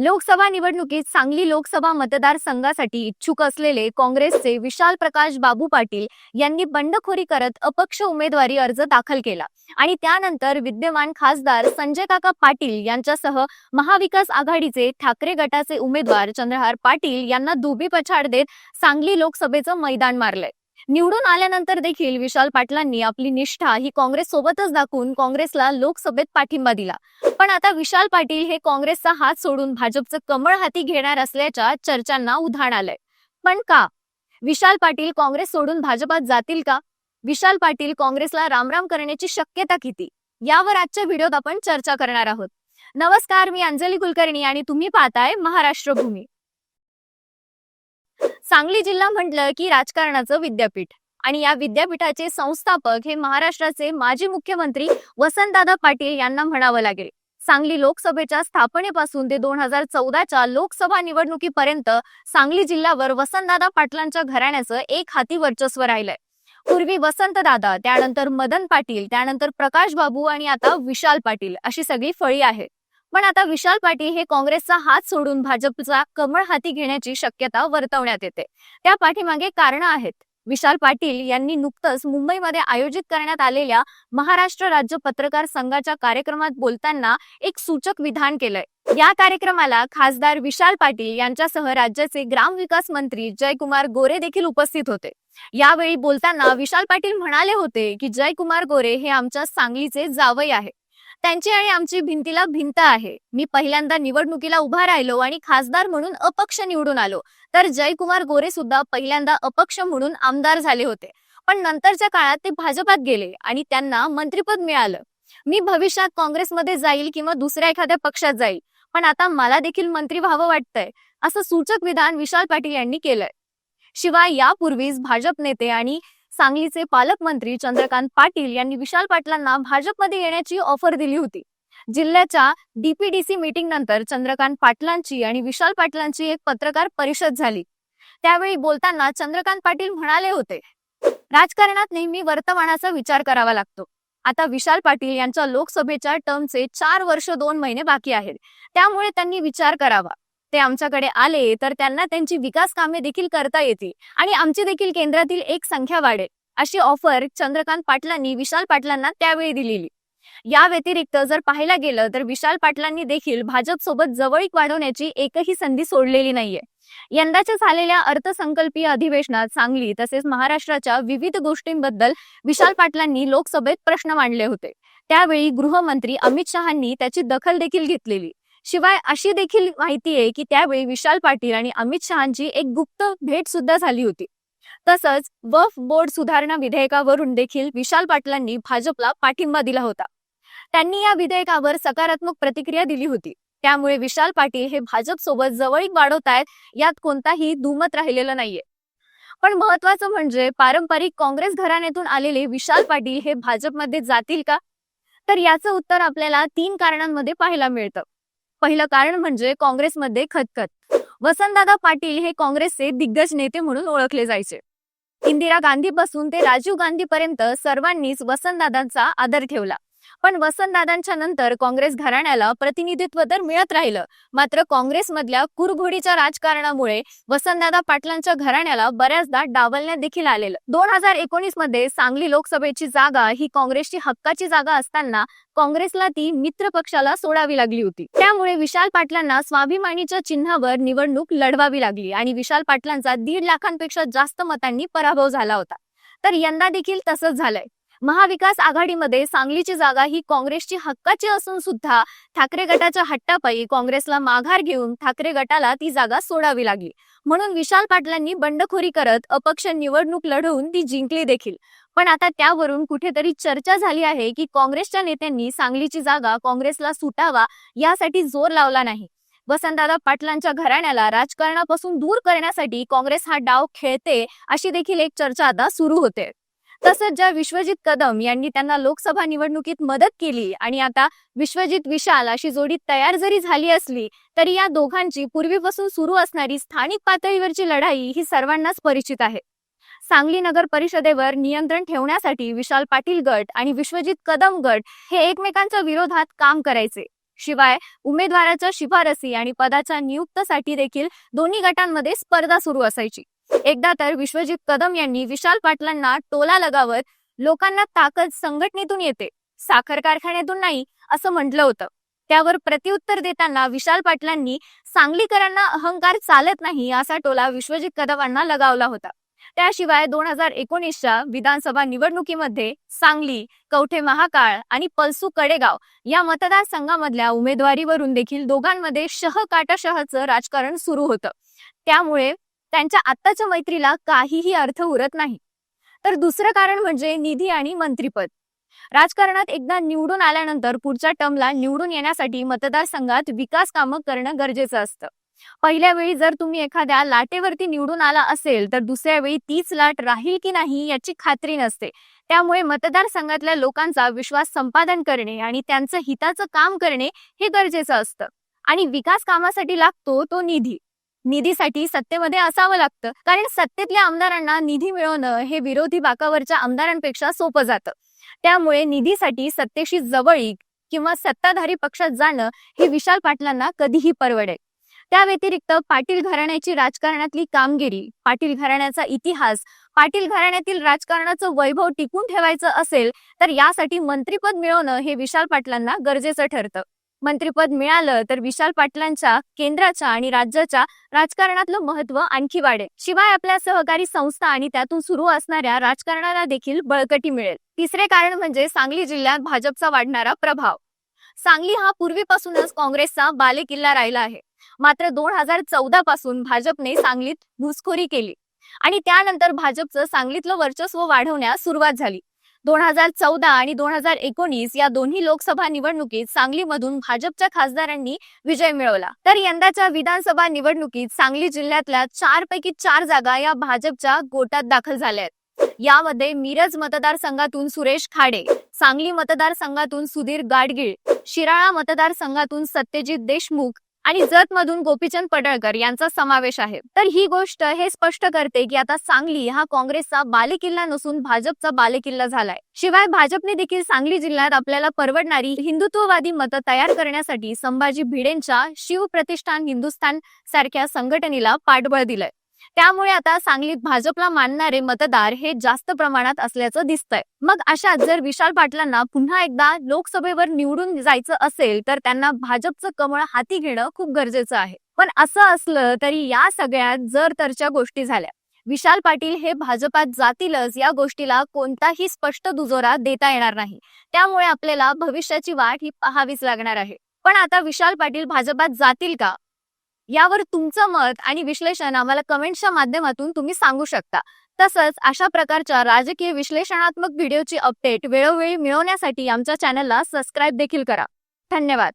लोकसभा निवडणुकीत सांगली लोकसभा मतदारसंघासाठी इच्छुक असलेले काँग्रेसचे विशाल प्रकाश बाबू पाटील यांनी बंडखोरी करत अपक्ष उमेदवारी अर्ज दाखल केला. आणि त्यानंतर विद्यमान खासदार संजय काका पाटील यांच्यासह महाविकास आघाडीचे ठाकरे गटाचे उमेदवार चंद्रहार पाटील यांना दुबी पछाड देत सांगली लोकसभेचं मैदान मारलंय. निवडून आल्यानंतर देखील विशाल पाटलांनी आपली निष्ठा ही काँग्रेस सोबतच दाखवून काँग्रेसला लोकसभेत पाठिंबा दिला. पण आता विशाल पाटील हे काँग्रेसचा हात सोडून भाजपचं कमळ हाती घेणार असल्याच्या चर्चांना उधाण आलंय. पण का? विशाल पाटील काँग्रेस सोडून भाजपात जातील का? विशाल पाटील काँग्रेसला रामराम करण्याची शक्यता किती? यावर आजच्या व्हिडिओत आपण चर्चा करणार आहोत. नमस्कार मी अंजली कुलकर्णी आणि तुम्ही पाहताय महाराष्ट्र भूमी सांगली जिल्हा म्हटलं की राजकारणाचं विद्यापीठ. आणि या विद्यापीठाचे संस्थापक हे महाराष्ट्राचे माजी मुख्यमंत्री वसंतदादा पाटील यांना म्हणावं लागेल. सांगली लोकसभेच्या स्थापनेपासून ते दोन हजार चौदाच्या लोकसभा निवडणुकीपर्यंत सांगली जिल्ह्यावर वसंतदादा पाटलांच्या घराण्याचं एक हाती वर्चस्व राहिलंय. पूर्वी वसंतदादा त्यानंतर मदन पाटील त्यानंतर प्रकाश बाबू आणि आता विशाल पाटील अशी सगळी फळी आहे पण आता विशाल पाटील हे काँग्रेसचा हात सोडून भाजपचा कमळ हाती घेण्याची शक्यता वर्तवण्यात येते. त्या पाठीमागे कारण आहेत. विशाल पाटील यांनी नुकतंच मुंबईमध्ये आयोजित करण्यात आलेल्या महाराष्ट्र राज्य पत्रकार संघाच्या कार्यक्रमात बोलताना एक सूचक विधान केलंय. या कार्यक्रमाला खासदार विशाल पाटील यांच्यासह राज्याचे ग्रामविकास मंत्री जयकुमार गोरे देखील उपस्थित होते. यावेळी बोलताना विशाल पाटील म्हणाले होते की जयकुमार गोरे हे आमच्या सांगलीचे जावई आहे त्यांची आणि आमची भिंतीला भिंत आहे. मी पहिल्यांदा निवडणुकीला उभा राहिलो आणि खासदार म्हणून अपक्ष निवडून आलो. तर जयकुमार गोरे सुद्धा पहिल्यांदा अपक्ष म्हणून आमदार झाले होते. पण नंतरच्या काळात ते भाजपात गेले आणि त्यांना मंत्रिपद मिळालं. मी भविष्यात काँग्रेसमध्ये जाईल किंवा दुसऱ्या एखाद्या पक्षात जाईल पण आता मला देखील मंत्री व्हावं वाटतंय असं सूचक विधान विशाल पाटील यांनी केलंय. शिवाय यापूर्वीच भाजप नेते आणि सांगलीचे पालकमंत्री चंद्रकांत पाटील यांनी विशाल पाटलांना भाजपमध्ये येण्याची ऑफर दिली होती. जिल्ह्याच्या डीपीडीसी मीटिंग नंतर चंद्रकांत पाटलांची आणि विशाल पाटलांची एक पत्रकार परिषद झाली. त्यावेळी बोलताना चंद्रकांत पाटील म्हणाले होते राजकारणात नेहमी वर्तमानाचा विचार करावा लागतो. आता विशाल पाटील यांच्या लोकसभेच्या टर्मचे चार वर्ष दोन महिने बाकी आहेत. त्यामुळे त्यांनी विचार करावा. ते आमच्याकडे आले तर त्यांना त्यांची विकास कामे देखील करता येतील. आणि आमची देखील केंद्रातील एक संख्या वाढेल अशी ऑफर चंद्रकांत पाटलांनी विशाल पाटलांना त्यावेळी दिलेली. या व्यतिरिक्त जर पाहायला गेलं तर विशाल पाटलांनी देखील भाजप सोबत जवळीक वाढवण्याची एकही संधी सोडलेली नाहीये. यंदाच्या झालेल्या अर्थसंकल्पीय अधिवेशनात सांगली तसेच महाराष्ट्राच्या विविध गोष्टींबद्दल विशाल पाटलांनी लोकसभेत प्रश्न मांडले होते. त्यावेळी गृहमंत्री अमित शहांनी त्याची दखल देखील घेतलेली. शिवाय अशी देखील माहिती आहे की त्यावेळी विशाल पाटील आणि अमित शहाची एक गुप्त भेट सुद्धा झाली होती. तसंच वफ बोर्ड सुधारणा विधेयकावरून देखील विशाल पाटलांनी भाजपला पाठिंबा दिला होता. त्यांनी या विधेयकावर सकारात्मक प्रतिक्रिया दिली होती. त्यामुळे विशाल पाटील हे भाजप सोबत जवळीक वाढवतायत यात कोणताही दुमत राहिलेलं नाहीये. पण महत्वाचं म्हणजे पारंपरिक काँग्रेस घराण्यातून आलेले विशाल पाटील हे भाजपमध्ये जातील का? तर याचं उत्तर आपल्याला तीन कारणांमध्ये पाहायला मिळतं. पहिलं कारण म्हणजे काँग्रेसमध्ये खतखत. वसंतदादा पाटील हे काँग्रेसचे दिग्गज नेते म्हणून ओळखले जायचे. इंदिरा गांधीपासून ते राजीव गांधी पर्यंत सर्वांनीच वसंतदादांचा आदर ठेवला. पण वसंतदादांच्या नंतर काँग्रेस घराण्याला प्रतिनिधित्व तर मिळत राहिलं. मात्र काँग्रेसमधल्या कुरघोडीच्या राजकारणामुळे वसंतदादा पाटलांच्या घराण्याला बऱ्याचदा डावलण्यात देखील आलेलं. दोन हजार एकोणीसमध्ये सांगली लोकसभेची जागा ही काँग्रेसची हक्काची जागा असताना काँग्रेसला ती मित्र पक्षाला सोडावी लागली होती. त्यामुळे विशाल पाटलांना स्वाभिमानीच्या चिन्हावर निवडणूक लढवावी लागली आणि विशाल पाटलांचा दीड लाखांपेक्षा जास्त मतांनी पराभव झाला होता. तर यंदा देखील तसंच झालंय. महाविकास आघाडीमध्ये सांगलीची जागा ही काँग्रेसची हक्काची असून सुद्धा ठाकरे गटाच्या हट्टापायी काँग्रेसला माघार घेऊन ठाकरे गटाला ती जागा सोडावी लागली. म्हणून विशाल पाटलांनी बंडखोरी करत अपक्ष निवडणूक लढवून ती जिंकली देखील. पण आता त्यावरून कुठेतरी चर्चा झाली आहे की काँग्रेसच्या नेत्यांनी सांगलीची जागा काँग्रेसला सुटावा यासाठी जोर लावला नाही. वसंतदादा पाटलांच्या घराण्याला राजकारणापासून दूर करण्यासाठी काँग्रेस हा डाव खेळते अशी देखील एक चर्चा आता सुरू होते. तसंच ज्या विश्वजित कदम यांनी त्यांना लोकसभा निवडणुकीत मदत केली आणि आता विश्वजित विशाल अशी जोडी तयार जरी झाली असली तरी या दोघांची पूर्वीपासून सुरू असणारी स्थानिक पातळीवरची लढाई ही सर्वांनाच परिचित आहे. सांगली नगर परिषदेवर नियंत्रण ठेवण्यासाठी विशाल पाटील गट आणि विश्वजित कदम गट हे एकमेकांच्या विरोधात काम करायचे. शिवाय उमेदवाराच्या शिफारसी आणि पदाच्या नियुक्तीसाठी देखील दोन्ही गटांमध्ये स्पर्धा सुरू असायची. एकदा तर विश्वजित कदम यांनी विशाल पाटलांना टोला लगावत लोकांना ताकद संघटनेतून येते साखर कारखान्यातून नाही असं म्हटलं होतं. त्यावर प्रत्युत्तर देताना विशाल पाटलांनी सांगलीकरांना अहंकार चालत नाही असा टोला विश्वजित कदमांना लगावला होता. त्याशिवाय दोन हजार एकोणीसच्या विधानसभा निवडणुकीमध्ये सांगली कवठे महाकाळ आणि पलसू कडेगाव या मतदारसंघामधल्या उमेदवारीवरून देखील दोघांमध्ये शह काटाशहचं राजकारण सुरू होतं. त्यामुळे त्यांच्या आत्ताच्या मैत्रीला काहीही अर्थ उरत नाही. तर दुसरं कारण म्हणजे निधी आणि मंत्रीपद. राजकारणात एकदा निवडून आल्यानंतर पुढच्या टर्मला निवडून येण्यासाठी मतदारसंघात विकास कामं करणं गरजेचं असतं. पहिल्या वेळी जर तुम्ही एखाद्या लाटेवरती निवडून आला असेल तर दुसऱ्या वेळी तीच लाट राहील की नाही याची खात्री नसते. त्यामुळे मतदारसंघातल्या लोकांचा विश्वास संपादन करणे आणि त्यांचं हिताचं काम करणे हे गरजेचं असतं. आणि विकास कामासाठी लागतो तो निधी. निधीसाठी सत्तेमध्ये असावं लागतं. कारण सत्तेतल्या आमदारांना निधी मिळवणं हे विरोधी बाकावरच्या आमदारांपेक्षा सोपं जातं. त्यामुळे निधीसाठी सत्तेशी जवळीक किंवा सत्ताधारी पक्षात जाणं हे विशाल पाटलांना कधीही परवडेल. त्या व्यतिरिक्त पाटील घराण्याची राजकारणातली कामगिरी पाटील घराण्याचा इतिहास पाटील घराण्यातील राजकारणाचं वैभव टिकून ठेवायचं असेल तर यासाठी मंत्रीपद मिळवणं हे विशाल पाटलांना गरजेचं ठरतं. मंत्रीपद मिळालं तर विशाल पाटलांच्या केंद्राच्या आणि राज्याच्या राजकारणातलं महत्त्व आणखी वाढेल. शिवाय आपल्या सहकारी संस्था आणि त्यातून सुरू असणाऱ्या राजकारणाला देखील बळकटी मिळेल. तिसरे कारण म्हणजे सांगली जिल्ह्यात भाजपचा वाढणारा प्रभाव. सांगली हा पूर्वीपासूनच काँग्रेसचा बालेकिल्ला राहिला आहे. मात्र दोन हजार चौदा पासून भाजपने सांगलीत घुसखोरी केली. आणि त्यानंतर भाजपचं सांगलीतलं वर्चस्व वाढवण्यास सुरुवात झाली. दोन हजार चौदा आणि दोन हजार एकोणीस या दोन्ही लोकसभा निवडणुकीत सांगलीमधून भाजपच्या खासदारांनी विजय मिळवला. तर यंदाच्या विधानसभा निवडणुकीत सांगली जिल्ह्यातल्या चार पैकी चार जागा या भाजपच्या गोटात दाखल झाल्या आहेत. यामध्ये मिरज मतदारसंघातून सुरेश खाडे सांगली मतदारसंघातून सुधीर गाडगीळ शिराळा मतदारसंघातून सत्यजित देशमुख आणि जत मधून गोपीचंद पडळकर यांचा समावेश आहे. तर ही गोष्ट हे स्पष्ट करते की आता सांगली हा काँग्रेसचा बालेकिल्ला नसून भाजपचा बालेकिल्ला झालाय. शिवाय भाजपने देखील सांगली जिल्ह्यात आपल्याला परवडणारी हिंदुत्ववादी मतं तयार करण्यासाठी संभाजी भिडेंच्या शिवप्रतिष्ठान हिंदुस्थान सारख्या संघटनेला पाठबळ दिलंय. त्यामुळे आता सांगलीत भाजपला मानणारे मतदार हे जास्त प्रमाणात असल्याचं दिसतंय. मग अशा जर विशाल पाटलांना पुन्हा एकदा लोकसभेवर निवडून जायचं असेल तर त्यांना भाजपचं कमळ हाती घेणं खूप गरजेचं आहे. पण असं असलं तरी या सगळ्यात जर तरच्या गोष्टी झाल्या. विशाल पाटील हे भाजपात जातीलच या गोष्टीला कोणताही स्पष्ट दुजोरा देता येणार नाही. त्यामुळे आपल्याला भविष्याची वाट ही पाहावीच लागणार आहे. पण आता विशाल पाटील भाजपात जातील का? यावर तुमचं मत आणि विश्लेषण आम्हाला कमेंटच्या माध्यमातून तुम्ही सांगू शकता. तसंच अशा प्रकारच्या राजकीय विश्लेषणात्मक व्हिडिओची अपडेट वेळोवेळी मिळवण्यासाठी आमच्या चॅनलला सबस्क्राईब देखील करा. धन्यवाद.